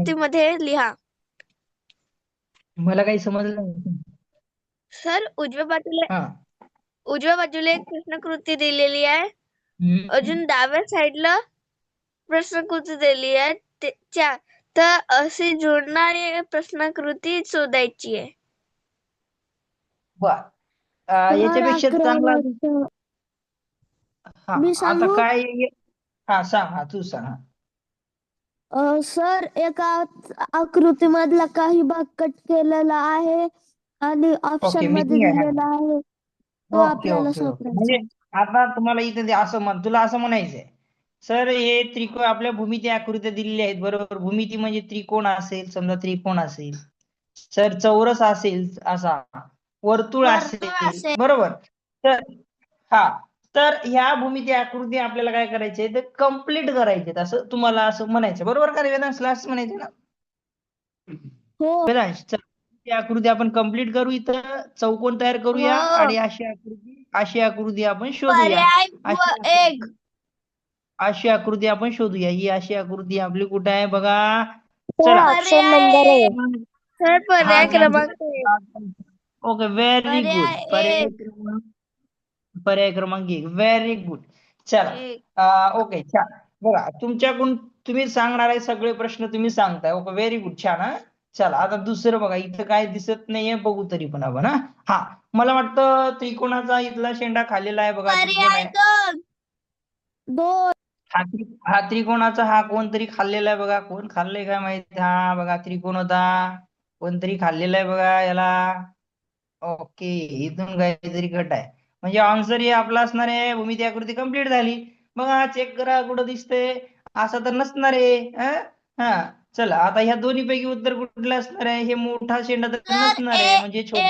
कृतीमध्ये लिहा. मला काही समजलं नाही सर उजव्या बाजूला हा. उजव्या बाजूला एक प्रश्नकृती दिलेली आहे. हम्म. अजून डाव्या साईडला प्रश्नकृती दिलेली आहे. त्याच्या तर अशी जोडणारी प्रश्नकृती शोधायची आहे. बर अं, याच्यापेक्षा चांगला हा मी आता सांगू? काय हा सांग हा तू सांग हा. सर एका आकृतीमधला काही भाग कट केलेला आहे आणि ऑप्शनमध्ये आहे. दिलेला आहे. तो ओके आपल्याला ओके ओके सापडायचा म्हणजे आता तुम्हाला इथे ते असं म्हण तुला असं म्हणायचंय. सर हे त्रिकोण आपल्या भूमिती आकृत्या दिलेल्या आहेत बरोबर. भूमिती म्हणजे त्रिकोण असेल समजा त्रिकोण असेल. सर चौरस असेल असा. वर्तुळ वर्तुळ असेल असेल. बरोबर. तर हा. तर ह्या भूमिती आकृती आपल्याला काय करायचे ते कंप्लीट करायचे असं तुम्हाला असं म्हणायचं बरोबर का रे वेदांशला असं म्हणायचं ना? हो. वेदांश चल. ती आकृती आपण कंप्लीट करू इथं. चौकोन तयार करूया हो. आणि अशी आकृती अशी आकृती आपण शोधूया. अशी आकृती- एक. अशी आकृती आपण शोधूया. ही अशी आकृती आपली कुठे आहे बघा? चला. ओके व्हेरी गुड पर्याय. क्रमांक पर्याय क्रमांक एक. व्हेरी गुड चला. ओके छान. बघा तुमच्याकडून तुम्ही सांगणार आहे सगळे प्रश्न तुम्ही सांगताय. ओके व्हेरी गुड छान हा? चला आता दुसरं बघा. इथं काय दिसत नाहीये बघू तरी पण आपण हा? हा. मला वाटतं त्रिकोणाचा इथला शेंडा खाल्लेला आहे बघा. हा त्रि हा त्रिकोणाचा हा कोणतरी खाल्लेला आहे बघा. कोण खाल्लंय काय माहिती? हा बघा त्रिकोण होता. कोणतरी खाल्लेला आहे बघा याला. ओके इथून काहीतरी कट आहे. म्हणजे आन्सर हे आपला असणार आहे. भूमिती आकृती कंप्लीट झाली. बघा चेक करा कुठं दिसतंय? असं तर नसणार आहे. हा? हा. चला आता ह्या दोन्ही पैकी उत्तर कुठलं असणार आहे? हे मोठा शेंडा तर नसणार आहे म्हणजे छोटा.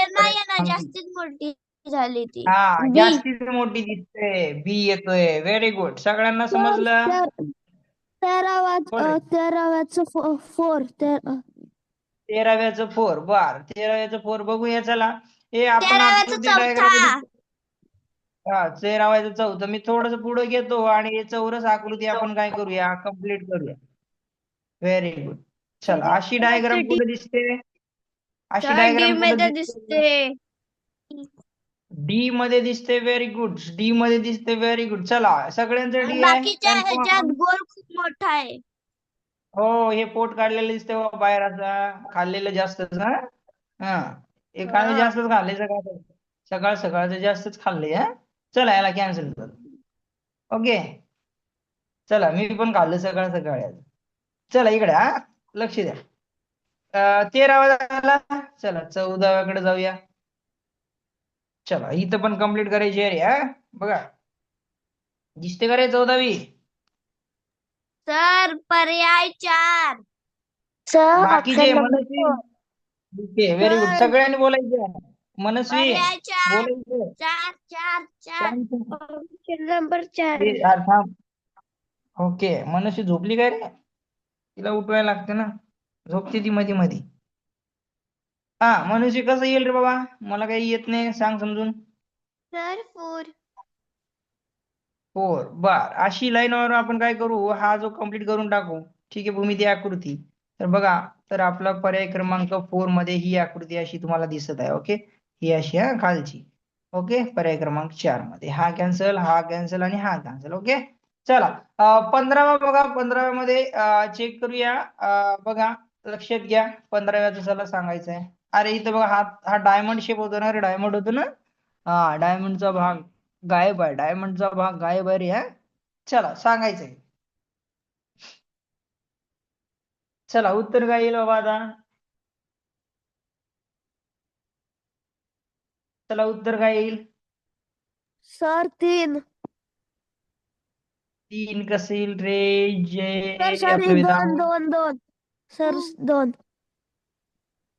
झाली ती. हा B. जास्तीत मोठी दिसते. बी येतोय. व्हेरी गुड सगळ्यांना समजलं? तेराव्याचं फोर तेरा तेराव्याचं फोर बर. तेराव्याचं फोर बघूया चला. हे आपण तेराव्याचं आकृती diagram चौथा. मध्ये- हा तेराव्याचं चौथं मी थोडस पुढे घेतो आणि हे चौरस आकृती आपण काय करूया? कंप्लीट करूया. व्हेरी गुड चला अशी डायग्राम कुठे दिसते? अशी तर डायग्राममध्ये दिसते? दिसते. डी मध्ये दिसते व्हेरी गुड डी मध्ये दिसते व्हेरी गुड चला सगळ्यांचं डी आहे. बाकीच्या confirm. ह्याच्यात गोल खूप मोठा आहे. हो हे पोट काढलेलं दिसतंय बाबा बाहेर आता. खाल्लेलं जास्तच हा? हा. एखादं हा. जास्तच खाल्ले सकाळ सकाळ सकाळचं जास्तच खाल्ले हा? चला याला कॅन्सल कर. ओके चला मी पण खाल्लं सकाळ सकाळी आज. चला इकडे हा? लक्ष द्या. तेरावा झाला चला चौदाव्याकडे जाऊया. चला इथं पण कंप्लीट करायची आहे रे हा? बघा. दिसते का रे चौदावी? सर पर्याय चार. सर बाकीचे option number Manasvi okay very good सगळ्यांनी बोलायचं. मनस्वी पर्याय चार बोलायचं. चार चार चार. शांत. ऑप्शन नंबर चार. ए, यार थांब. ओके मनस्वी झोपली काय रे? तिला उठवायला लागते ना. झोपते ती मध्ये मध्ये हा मनस्वी कसं येईल रे बाबा? मला काही येत नाही सांग समजून. सर फोर फोर बर. अशी लाईनवर आपण काय करू? हा जो कंप्लीट करून टाकू. ठीक आहे भूमिती आकृती. तर बघा तर आपला पर्याय क्रमांक फोरमध्ये ही आकृती अशी तुम्हाला दिसत आहे ओके? ही अशी हा खालची. ओके पर्याय क्रमांक चारमध्ये. हा कॅन्सल हा कॅन्सल आणि हा कॅन्सल ओके चला. पंधरावा बघा. पंधराव्या मध्ये चेक करूया. बघा. लक्षात घ्या. पंधराव्याचं चला सांगायचं आहे अरे इथं बघा हा हा डायमंड शेप होतो ना रे. डायमंड होतो ना? हा डायमंडचा भाग गायब आहे. डायमंडचा भाग गायब आहे रे हा. चला सांगायचंय. चला उत्तर काय येईल बाबा आता? चला उत्तर काय येईल? सर तीन. तीन कसं येईल रे? जय सर आपलं सॉरी दोन विधान दोन दोन. सर दोन.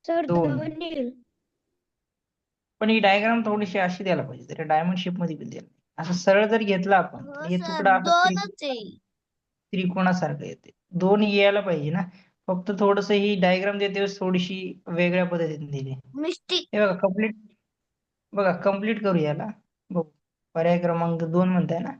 सर दोन. दोन येईल. पण ही डायग्राम थोडीशी अशी द्यायला पाहिजे तरी डायमंड शेपमध्ये पण द्यायला असं सरळ जर घेतला आपण हो हे तुकडा असं त्रि- दोनच येईल त्रिकोणासारखं येते. दोन यायला पाहिजे ना. फक्त थोडस ही डायग्राम देते वेळेस थोडीशी वेगळ्या पद्धतीने दिली. मिस्टिक. हे बघा कंप्लीट बघा कंप्लीट करू याला. बघू. पर्याय क्रमांक दोन म्हणताय ना.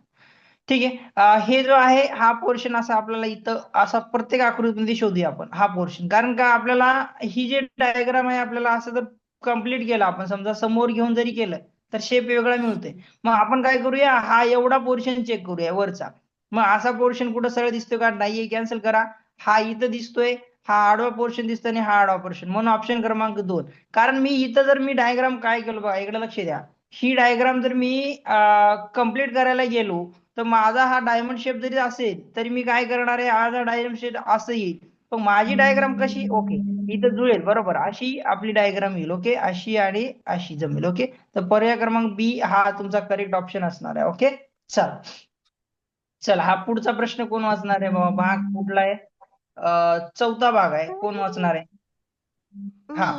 ठीक आहे. हे जो आहे हा पोर्शन असा आपल्याला इथं असा प्रत्येक आकृतीमध्ये शोधूया आपण हा पोर्शन कारण का आपल्याला ही जे डायग्राम आहे आपल्याला असं जर कंप्लीट केलं आपण समजा समोर घेऊन जरी केलं तर शेप वेगळा मिळतोय. मग आपण काय करूया हा एवढा पोर्शन चेक करूया वरचा. मग असा पोर्शन कुठं सरळ दिसतोय का? नाहीये कॅन्सल करा. हा इथं दिसतोय. हा आडवा पोर्शन दिसतो आणि हा आडवा पोर्शन म्हणून ऑप्शन क्रमांक दोन. कारण मी इथं जर मी डायग्राम काय केलं बघा इकडे लक्ष द्या. ही डायग्राम जर मी कंप्लीट करायला गेलो तर माझा हा डायमंड शेप जरी असेल तरी मी काय करणार आहे? हा डायमंड शेप असं येईल पण माझी डायग्राम कशी? ओके इथं जुळेल बरोबर. अशी आपली डायग्राम येईल ओके अशी आणि अशी जमेल ओके तर पर्याय क्रमांक बी हा तुमचा करेक्ट ऑप्शन असणार आहे ओके चल. चला हा पुढचा प्रश्न कोण वाचणार आहे? बाबा भाग कुठला आहे? चौथा भाग आहे. कोण वाचणार आहे? हा.